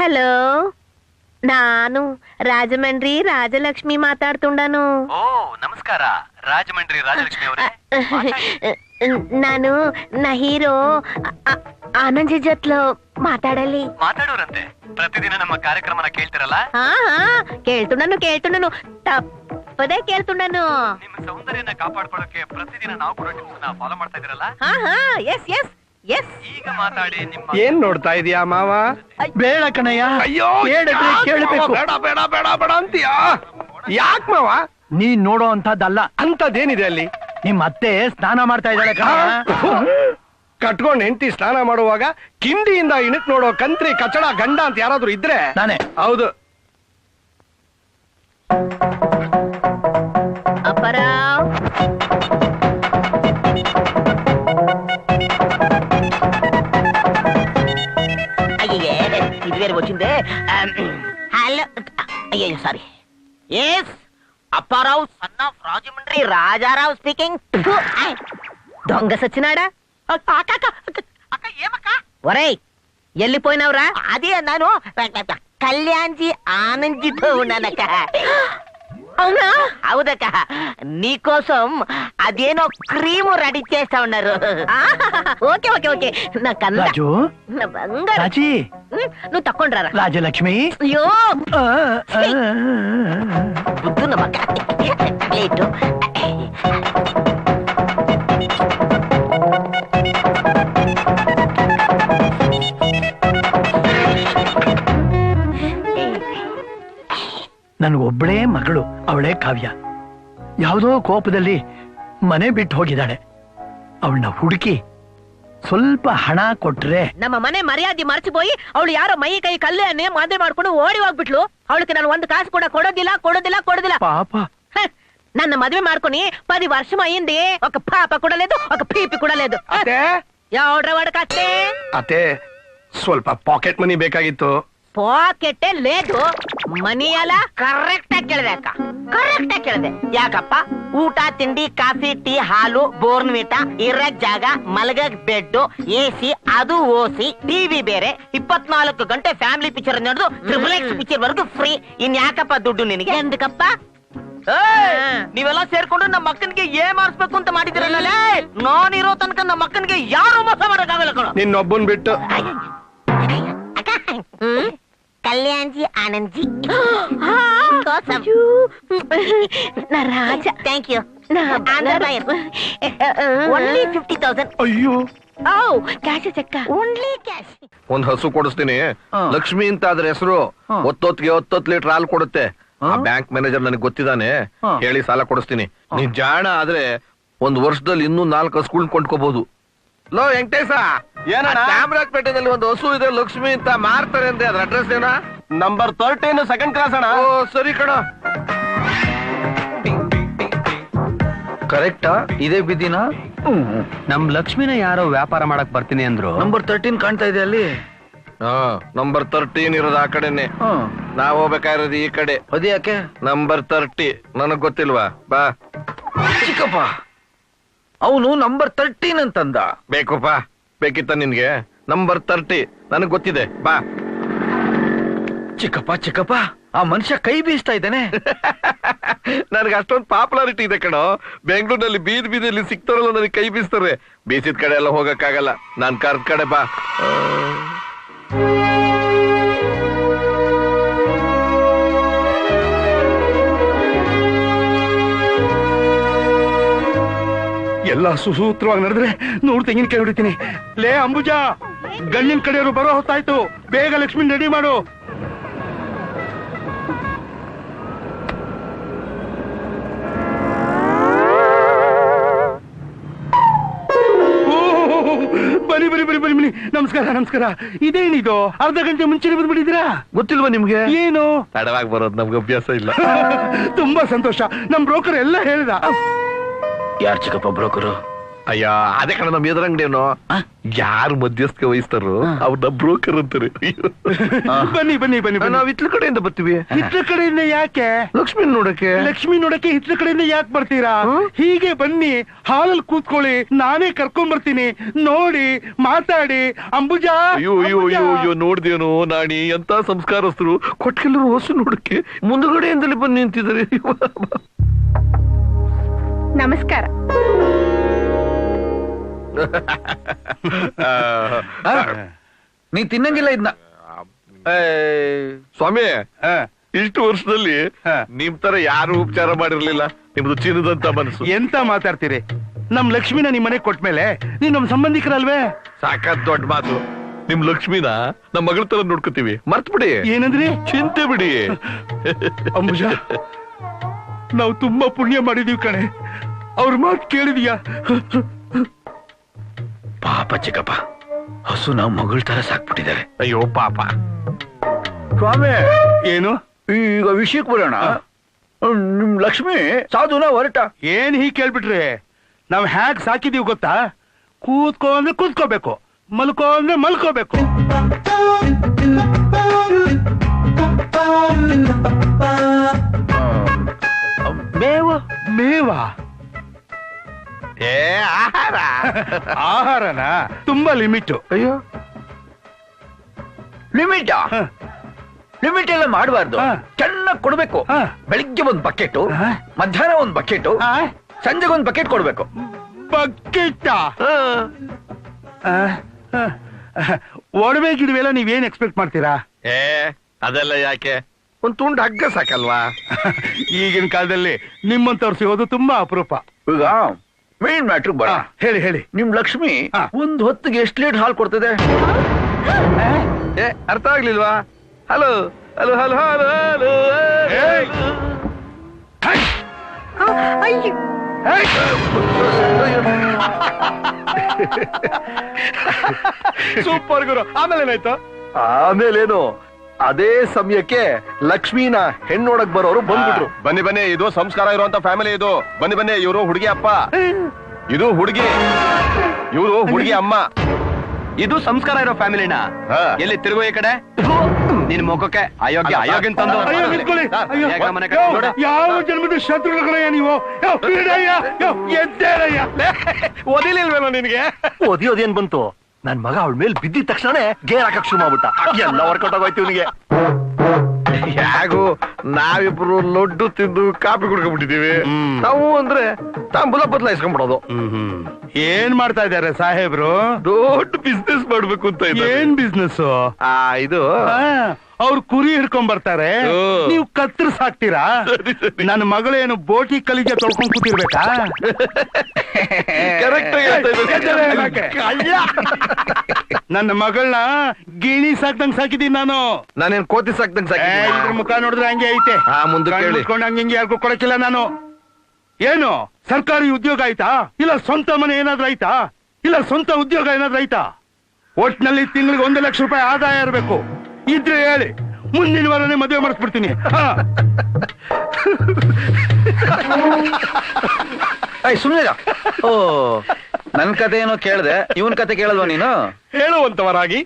Hello నాను రాజమండ్రి రాజలక్ష్మి మాట్లాడుతుండాను ఓ ನಮಸ್ಕಾರ ರಾಜಮಂಡ್ರಿ ರಾಜಲಕ್ಷ್ಮಿ ಅವರೇ ನಾನು ನಾ ಹೀರೋ ಆ- ఆనంద్ జట్లో మాట్లాడాలి ಮಾತಾಡೋರಂತೆ ಪ್ರತಿದಿನ ನಮ್ಮ ಕಾರ್ಯಕ್ರಮನ ಕೇಳ್ತಿರಲ್ಲ ఆహా, కేಳ್తున్నాను కేಳ್తున్నాను తప్పదే కేಳ್తున్నాను ನಿಮ್ಮ ಸೌಂದರ್ಯನ ಕಾಪಾಡ್ಕೊಳ್ಳೋಕೆ ಪ್ರತಿದಿನ ನಾವು ಕೂಡ ಟಿಪ್ಸ್ ಫಾಲೋ ಮಾಡ್ತಾ ಇದಿರಲ್ಲ ఎస్ ఎస్ ಈಗ ಮಾತಾಡಿ ನಿಮ್ಮ ಏನ್ ನೋಡ್ತಾ ಇದೀಯಾ ಮಾವ? ಬೇಡ ಕಣಯ್ಯ. ಅಯ್ಯೋ ಹೇಳಿದ್ರೆ ಯಾಕ್ ಕೇಳ್ಬೇಕು. ಮಾವ? ಬೇಡ ಬೇಡ ಬೇಡ ಬೇಡ ಅಂತೀಯಾ? ಯಾಕ್ ಮಾವ? ನೀನ್ ನೋಡೋ ಅಂತದ್ದಲ್ಲ ಅಂತದೇನಿದೆ ಅಲ್ಲಿ? ನಿಮ್ ಅತ್ತೆ ಸ್ನಾನ ಮಾಡ್ತಾ ಇದ್ದಾಳೆ ಕಣ ಕಟ್ಕೊಂಡ್ ಹೆಂಡತಿ ಸ್ನಾನ ಮಾಡುವಾಗ ಕಿಂಡಿಯಿಂದ ಇಣಕ್ ನೋಡೋ ಕಂತ್ರಿ ಕಚಡ ಗಂಡ ಅಂತ ಯಾರಾದ್ರೂ ಇದ್ರೆ? ನಾನೇ. ಹೌದು. వేరే వచ్చిందే హలో అయ్యో sorry yes Apparao son of Rajahmundry Rajarao speaking దొంగ సచ్చినాడా? ఒరేయ్ ఎల్లిపోయినావురా? అదే అన్నాను. కళ్యాణ్జీ ఆనందితో ఉన్నానక్క. అవునా? అవుదక్క. నీకోసం అదేనో క్రీమ్ రెడీ చేస్తా ఉన్నారు. Okay okay okay. నాకు రాజు? నా బంగారు. రాజీ? నువ్వు తక్కొండ్రారా రాజలక్ష్మి? అయ్యో. ఆ, ఆ, ಒಬ್ಬಳೇ ಮಗಳು ಅವಳೇ ಕಾವ್ಯ. ಯಾವುದೋ ಕೋಪದಲ್ಲಿ ಮನೆ ಬಿಟ್ಟು ಹೋಗಿದ್ದಾಳೆ. ಅವಳನ್ನ ಹುಡುಕಿ ಸ್ವಲ್ಪ ಹಣ ಕೊಟ್ರೆ ನಮ್ಮ ಮನೆ ಮರ್ಯಾದೆ ಮರೆತು ಮರ್ಚಿಬೋಯಿ ಅವಳು ಯಾರೋ ಮೈ ಕೈ ಕಲ್ಯಾಣೆ ಮದುವೆ ಮಾಡ್ಕೊಂಡು ಓಡಿ ಹೋಗ್ಬಿಟ್ಲು. ಅವಳಿಗೆ ನಾನು ಒಂದು ಕಾಸು ಕೂಡ ಕೊಡೋದಿಲ್ಲ ಕೊಡೋದಿಲ್ಲ ಕೊಡೋದಿಲ್ಲ. ಪಾಪ. ನನ್ನ ಮದುವೆ ಮಾಡ್ಕೊನಿ ಪದಿ ವರ್ಷ అయింది ಒಕ ಪಾಪ కూడా లేదు ఒక పీపి కూడా లేదు ಅತ್ತೆ ಸ್ವಲ್ಪ ಪಾಕೆಟ್ ಮನಿ ಬೇಕಾಗಿತ್ತು. ಪಾಕೆಟ್ ಲೇದು. ಮನಿ ಕರೆಕ್ಟ್ ಆಗಿ ಕೇಳಿದೆ ಅಕ್ಕ. ಕರೆಕ್ಟ್ ಆಗಿ ಕೇಳಿದೆ. ಯಾಕಪ್ಪ? ಊಟ ತಿಂಡಿ ಕಾಫಿ ಟೀ ಹಾಲು ಬೋರ್ನ್ ಬೋರ್ನ್ವಿಟ ಇರಕ್ ಜಾಗ ಮಲಗಕ್ ಬೆಡ್ ಎ ಸಿ ಅದು ಓಸಿ ಟಿವಿ ಬೇರೆ ಇಪ್ಪತ್ನಾಲ್ಕು ಗಂಟೆ ಫ್ಯಾಮಿಲಿ ಪಿಕ್ಚರ್ ನಡೆದು ಟ್ರಿಪಲ್ ಎಕ್ಸ್ ಪಿಕ್ಚರ್ ವರೆಗೂ ಫ್ರೀ ಇನ್ ಯಾಕಪ್ಪ ದುಡ್ಡು ನಿನಗೆ? ಎಂದಕಪ್ಪ? ನೀವೆಲ್ಲ ಸೇರ್ಕೊಂಡು ನಮ್ಮ ಮಕ್ಕನಿಗೆ ಏ ಮಾಡಿಸ್ಬೇಕು ಅಂತ ಮಾಡಿದಿರಲ್ಲ ಇರೋ ತನಕ ನಮ್ಮ ಮಕ್ಕನಿಗೆ ಯಾರು ಮೋಸ ಮಾಡಕ್ಕಾಗಲ್ಲ ಕಣ. ನಿನ್ನೊಬ್ಬನ್ ಬಿಟ್ಟು. ಹ್ಮ್? ಕಲ್ಯಾಣ್ಜಿ ಆನಂದ್ಜಿ నా రాజ ಥ್ಯಾಂಕ್ ಯು నా ಓನ್ಲಿ ಫಿಫ್ಟಿ ತೌಸಂಡ್ ಅಯ್ಯೋ ఓ క్యాష్ చెక్క ಓನ್ಲಿ ಕ್ಯಾಶ್ ಒಂದ್ ಹಸು ಕೊಡಿಸ್ತೀನಿ ಹಾ. ಲಕ್ಷ್ಮಿ ಅಂತ ಅದ್ರ ಹೆಸರು ಹಾ. ಒತ್ತೊತ್ತಿಗೆ ಒತ್ತೊತ್ತು ಲೀಟರ್ ಹಾಲು ಕೊಡುತ್ತೆ ಆ ಹಾ. ಬ್ಯಾಂಕ್ ಮ್ಯಾನೇಜರ್ ನನಗೆ ಗೊತ್ತಿದ್ದಾನೆ ಹಾ. ಹೇಳಿ ಸಾಲ ಕೊಡಿಸ್ತೀನಿ ಹಾ. ನೀನ್ ಜಾಣ ಆದ್ರೆ ಒಂದ್ ವರ್ಷದಲ್ಲಿ ಇನ್ನೂ ನಾಲ್ಕು ಹಸುಗಳ್ ಕೊಂಡ್ಕೋಬಹುದು ಲೋ ವೆಂಕಟೇಶ ಏನಣ್ಣ? ಚಾಮರಾಜಪೇಟೆನಲ್ಲಿ ಒಂದು ಹಸು ಇದೆ ಲಕ್ಷ್ಮಿ ಅಂತ ಮಾರ್ತಾರೆ ಅಂದ್ರೆ ಅದ್ರ ಅಡ್ರೆಸ್ ಏನ? ನಂಬರ್ ತರ್ಟೀನ್ ಸೆಕೆಂಡ್ ಕ್ಲಾಸ್ ಅಣ್ಣ. ಓ ಸರಿ ಕಣ. ಕರೆಕ್ಟಾ ಇದೇ ಬಿದ್ದಿನ ನಮ್ ಲಕ್ಷ್ಮಿನ ಯಾರೋ ವ್ಯಾಪಾರ ಮಾಡಕ್ ಬರ್ತೀನಿ ಅಂದ್ರು. ನಂಬರ್ ತರ್ಟೀನ್ ಕಾಣ್ತಾ ಇದೆ ಅಲ್ಲಿ? ಹಾ ನಂಬರ್ ತರ್ಟೀನ್ ಇರೋದು ಆ ಕಡೆನೆ. ನಾವ್ ಹೋಗ್ಬೇಕಾಗಿರೋದು ಈ ಕಡೆ. ಅದ್ಯಾಕೆ ನಂಬರ್ ತರ್ಟಿ ನನಗ್ ಗೊತ್ತಿಲ್ವಾ? ಬಾ. ಚಿಕ್ಕಪ್ಪ ಅವನು ನಂಬರ್ ತರ್ಟೀನ್ ಅಂತಂದ. ಬೇಕಪ್ಪ ಬೇಕಿತ್ತ ನಿನ್ಗೆ? Number thirty. ನನಗ್ ಗೊತ್ತಿದೆ. ಬಾ. ಚಿಕ್ಕಪ್ಪ ಚಿಕ್ಕಪ್ಪ ಆ ಮನುಷ್ಯ ಕೈ ಬೀಸ್ತಾ ಇದ್ದಾನೆ. ನನಗೆ ಅಷ್ಟೊಂದು ಪಾಪ್ಯುಲಾರಿಟಿ ಇದೆ ಕಣೋ. ಬೆಂಗಳೂರಿನಲ್ಲಿ ಬೀದ್ ಬೀದಿಯಲ್ಲಿ ಸಿಗ್ತಾರಲ್ಲ ನನಗೆ ಕೈ ಬೀಸ್ತಾರೆ. ಬೀಸಿದ ಕಡೆ ಎಲ್ಲ ಹೋಗಕ್ಕಾಗಲ್ಲ. ನಾನ್ ಕರ್ದ ಕಡೆ ಬಾ. ಎಲ್ಲ ಸುಸೂತ್ರವಾಗಿ ನಡೆದ್ರೆ ನೂರು ಕೈ ಹೊಡಿತೀನಿ. ಲೇ ಅಂಬುಜ ಗಣ್ಣಿನ ಕಡೆಯವರು ಬರೋ ಹೊತ್ತಾಯ್ತು. ಬೇಗ ಲಕ್ಷ್ಮಿ ರೆಡಿ ಮಾಡು. ಬನ್ನಿ ಬನ್ನಿ ಬನ್ನಿ ಬನ್ನಿ ಬನ್ನಿ. ನಮಸ್ಕಾರ ನಮಸ್ಕಾರ. ಇದೇನಿದು ಅರ್ಧ ಗಂಟೆ ಮುಂಚೆನೆ ಬಂದ್ಬಿಟ್ಟಿದ್ದೀರಾ? ಗೊತ್ತಿಲ್ವಾ ನಿಮ್ಗೆ? ಏನು? ತಡವಾಗಿ ಬರೋದು ನಮ್ಗೆ ಅಭ್ಯಾಸ ಇಲ್ಲ. ತುಂಬಾ ಸಂತೋಷ. ನಮ್ ಬ್ರೋಕರ್ ಎಲ್ಲ ಹೇಳ್ದ. ಯಾರ್ ಚಿಕ್ಕಪ್ಪ ಬ್ರೋಕರ್? ಅಯ್ಯ ಅದೇ ಕಣ ನಮ್ ಎದುರಂಗಡಿಯವನು ಯಾರು ಮಧ್ಯಸ್ಥಿಕೆ ವಹಿಸ್ತಾರೋ ಅವ್ರನ್ನ ಬ್ರೋಕರ್ ಅಂತಾರೆ. ಬನ್ನಿ ಬನ್ನಿ ಬನ್ನಿ ನಾವ್ ಹಿತ್ಲ ಕಡೆಯಿಂದ ಬರ್ತೀವಿ. ಹಿತ್ಲ ಕಡೆಯಿಂದ ಯಾಕೆ? ಲಕ್ಷ್ಮಿ ನೋಡಕ್ಕೆ. ಲಕ್ಷ್ಮಿ ನೋಡಕ್ಕೆ ಹಿತ್ಲ ಕಡೆಯಿಂದ ಯಾಕೆ ಬರ್ತೀರಾ? ಹೀಗೆ ಬನ್ನಿ ಹಾಲಲ್ಲಿ ಕೂತ್ಕೊಳ್ಳಿ ನಾನೇ ಕರ್ಕೊಂಡ್ ಬರ್ತೀನಿ. ನೋಡಿ ಮಾತಾಡಿ ಅಂಬುಜ ಅಯ್ಯೋ ಅಯ್ಯೋ ಅಯ್ಯೋ ಅಯ್ಯೋ ನೋಡ್ದೇನೋ ನಾಣಿ ಎಂತ ಸಂಸ್ಕಾರಸ್ಥರು. ಕೊಟ್ಕೆಲ್ಲರೂ ಹೊಸ ನೋಡಕ್ಕೆ ಮುಂದುಗಡೆಯಿಂದಲೇ ಬಂದು ನಿಂತಿದ್ದಾರೆ. ನಮಸ್ಕಾರ. ನೀ ತಿನ್ನಂಗಿಲ್ಲ ಇದನ್ನ ಸ್ವಾಮಿ. ಇಷ್ಟು ವರ್ಷದಲ್ಲಿ ಹಾ. ನಿಮ್ ತರ ಯಾರು ಉಪಚಾರ ಮಾಡಿರ್ಲಿಲ್ಲ. ನಿಮ್ದು ಚಿನ್ನದಂತ ಮನಸ್ಸು. ಎಂತ ಮಾತಾಡ್ತೀರಿ? ನಮ್ ಲಕ್ಷ್ಮಿನ ನಿಮ್ ಮನೆಗ್ ಕೊಟ್ಮೇಲೆ ನೀವ್ ನಮ್ ಸಂಬಂಧಿಕರಲ್ವೇ? ಸಾಕಾದ್ ದೊಡ್ಡ ಮಾತು. ನಿಮ್ ಲಕ್ಷ್ಮಿನ ನಮ್ ಮಗಳ ತರ ನೋಡ್ಕೋತೀವಿ. ಮರ್ತ್ ಬಿಡಿ. ಏನಂದ್ರಿ? ಚಿಂತೆ ಬಿಡಿ. ಅಂಬುಜ ನಾವು ತುಂಬಾ ಪುಣ್ಯ ಮಾಡಿದೀವಿ ಕಣೆ. ಅವ್ರ ಮಾತು ಕೇಳಿದ್ಯಾ? ಪಾಪ ಚಿಕ್ಕಪ್ಪ ಹಸು ನಾವು ಮಗಳ ತರ ಸಾಕ್ಬಿಟ್ಟಿದ್ದಾರೆ. ಅಯ್ಯೋ ಪಾಪ. ಸ್ವಾಮಿ ಏನು? ಈಗ ವಿಷಯಕ್ಕೆ ಬರೋಣ. ನಿಮ್ ಲಕ್ಷ್ಮಿ ಸಾಧುನ ಹೊರಟ. ಏನ್ ಹೀಗೆ ಕೇಳ್ಬಿಟ್ರಿ? ನಾವ್ ಹ್ಯಾಕ್ ಸಾಕಿದೀವಿ ಗೊತ್ತಾ? ಕೂತ್ಕೋ ಅಂದ್ರೆ ಕೂತ್ಕೋಬೇಕು ಮಲ್ಕೋ ಅಂದ್ರೆ ಮಲ್ಕೋಬೇಕು ಮೇವ ಮೇವಾ? ಏ ಆಹಾರ. ಆಹಾರನ? ತುಂಬಾ ಲಿಮಿಟ್. ಅಯ್ಯೋ. ಲಿಮಿಟ್. ಲಿಮಿಟ್ ಎಲ್ಲ ಮಾಡಬಾರ್ದು. ಚೆನ್ನಾಗಿ ಕೊಡ್ಬೇಕು. ಬೆಳಿಗ್ಗೆ ಒಂದ್ ಬಕೆಟ್. ಮಧ್ಯಾಹ್ನ ಒಂದ್ ಬಕೆಟ್ ಸಂಜೆಗೆ ಒಂದ್ ಬಕೆಟ್ ಕೊಡ್ಬೇಕು. ಬಕೆಟ್? ಒಡವೆ ಗಿಡವೆಲ್ಲ ನೀವೇನ್ ಎಕ್ಸ್ಪೆಕ್ಟ್ ಮಾಡ್ತೀರಾ? ಏ ಅದೆಲ್ಲ ಯಾಕೆ? ಒಂದ್ ತುಂಡು ಹಗ್ಗ ಸಾಕಲ್ವಾ? ಈಗಿನ ಕಾಲದಲ್ಲಿ ನಿಮ್ಮಂತವ್ರು ಸಿಗೋದು ತುಂಬಾ ಅಪರೂಪ. ಈಗ ಮೇನ್ ಮ್ಯಾಟ್ರ್ ಬರ. ಹೇಳಿ ಹೇಳಿ. ನಿಮ್ ಲಕ್ಷ್ಮಿ. ಒಂದ್ ಹೊತ್ತಿಗೆ ಎಷ್ಟ್ ಲೀಟರ್ ಹಾಲು ಕೊಡ್ತದೆ? ಏ ಅರ್ಥ ಆಗ್ಲಿಲ್ವಾ? Hello hello hello hello hello super ಗುರು. ಆಮೇಲೆ ಏನಾಯ್ತು ಆಮೇಲೆ ಆಮೇಲೇನು? ಅದೇ ಸಮಯಕ್ಕೆ ಲಕ್ಷ್ಮೀನ ಹೆಣ್ಣೋಡಕ್ ಬರೋರು ಬಂದ್ಬಿಟ್ರು. ಬನ್ನಿ ಬನ್ನಿ ಇದು ಸಂಸ್ಕಾರ ಇರುವಂತ ಫ್ಯಾಮಿಲಿ ಇದು. ಬನ್ನಿ ಬನ್ನಿ ಇವರು ಹುಡುಗಿ ಅಪ್ಪ. ಇದು ಹುಡುಗಿ. ಇವರು ಹುಡುಗಿ ಅಮ್ಮ. ಇದು ಸಂಸ್ಕಾರ ಇರೋ ಫ್ಯಾಮಿಲಿನ ಎಲ್ಲಿ ತಿರುಗು ಈ ಕಡೆ? ನಿನ್ ಮುಖಕ್ಕೆ. ಅಯೋಗ್ಯ ಅಯೋಗ್ಯ ತಂದು. ಯಾವ ಜನ್ಮದ ಶತ್ರುಗಳಯ್ಯ ನೀವು. ಓದಿಲಿಲ್ವೇನೋ ನಿನ್ಗೆ? ಒದಿ ಏನ್ ಬಂತು? ನನ್ ಮಗ ಅವಳ ಮೇಲೆ ಬಿದ್ದಿದ ತಕ್ಷಣ ಗೇರ್ ಹಾಕಕ್ ಶುರು ಮಾಡ್ಬಿಟ್ಟ. ಎಲ್ಲ ವರ್ಕೌಟ್ ಆಗೋಯ್ತು ಇವನಿಗೆ. ಹೇಗೂ ನಾವಿಬ್ರು ಲಡ್ಡು ತಿಂದು ಕಾಪಿ ಕುಡ್ಕೊಂಡ್ಬಿಟ್ಟಿದೀವಿ ನಾವು ಅಂದ್ರೆ ತಾಂಬೂಲ ಬದಲಾಯಿಸ್ಕೊಂಡ್ಬಿಡೋದು ಏನ್ ಮಾಡ್ತಾ ಇದಾರೆ ಸಾಹೇಬ್ರು? ದೊಡ್ಡ ಬಿಸ್ನೆಸ್ ಮಾಡ್ಬೇಕು ಅಂತ. ಏನ್ ಬಿಸ್ನೆಸ್ ಆ ಇದು ಅವ್ರು ಕುರಿ ಹಿಡ್ಕೊಂಡ್ ಬರ್ತಾರೆ. ನೀವು ಕತ್ತರ್ಸ್ ಹಾಕ್ತೀರಾ ನನ್ನ ಮಗಳೇನು ಬೋಟಿ ಕಲಿಗೆ ತೊಳ್ಕೊಂಡ್ ಕೂತಿರ್ಬೇಕಾ? ನನ್ನ ಮಗಳನ್ನ ಗಿಣಿ ಸಾಕ್ದಂಗ್ ಸಾಕಿದೀನಿ ನಾನು. ನಾನೇನ್ ಕೋತಿ ಸಾಕ್ದಂಗ್ ಏ, ಇದ್ರ ಮುಖ ನೋಡಿದ್ರೆ ಹಂಗೆ ಐತೆ. ಹಾ, ಮುಂದಕ್ಕೆ ಕಣ್ಣ್ ಹೇಳಿ. ಮುಚ್ಕೊಂಡ್ ಹಂಗೆ ಹಿಂಗೆ ಯಾರಿಗೂ ಕೊಡಕ್ಕಿಲ್ಲ ನಾನು. ಏನು? ಸರ್ಕಾರಿ ಉದ್ಯೋಗ ಆಯ್ತಾ? ಇಲ್ಲ ಸ್ವಂತ ಮನೆ ಏನಾದ್ರೂ ಆಯ್ತಾ? ಇಲ್ಲ ಸ್ವಂತ ಉದ್ಯೋಗ ಏನಾದ್ರೂ ಆಯ್ತಾ? ಒಟ್ನಲ್ಲಿ ತಿಂಗಳಿಗೆ ಒಂದು ಲಕ್ಷ ರೂಪಾಯಿ ಆದಾಯ ಇರಬೇಕು. ಇದ್ರೆ ಹೇಳಿ ಮುಂದಿನ ವಾರನೇ ಮದುವೆ ಮಾಡಿಸ್ಬಿಡ್ತೀನಿ. ಹಾ. ಸುಮ್ಮನೆ ಓ. ನನ್ ಕತೆ ಏನೋ ಕೇಳ್ದೆ ಇವನ್ ಕತೆ ಕೇಳಲ್ವಾ ನೀನು? ಹೇಳುವಂತವರಾಗಿ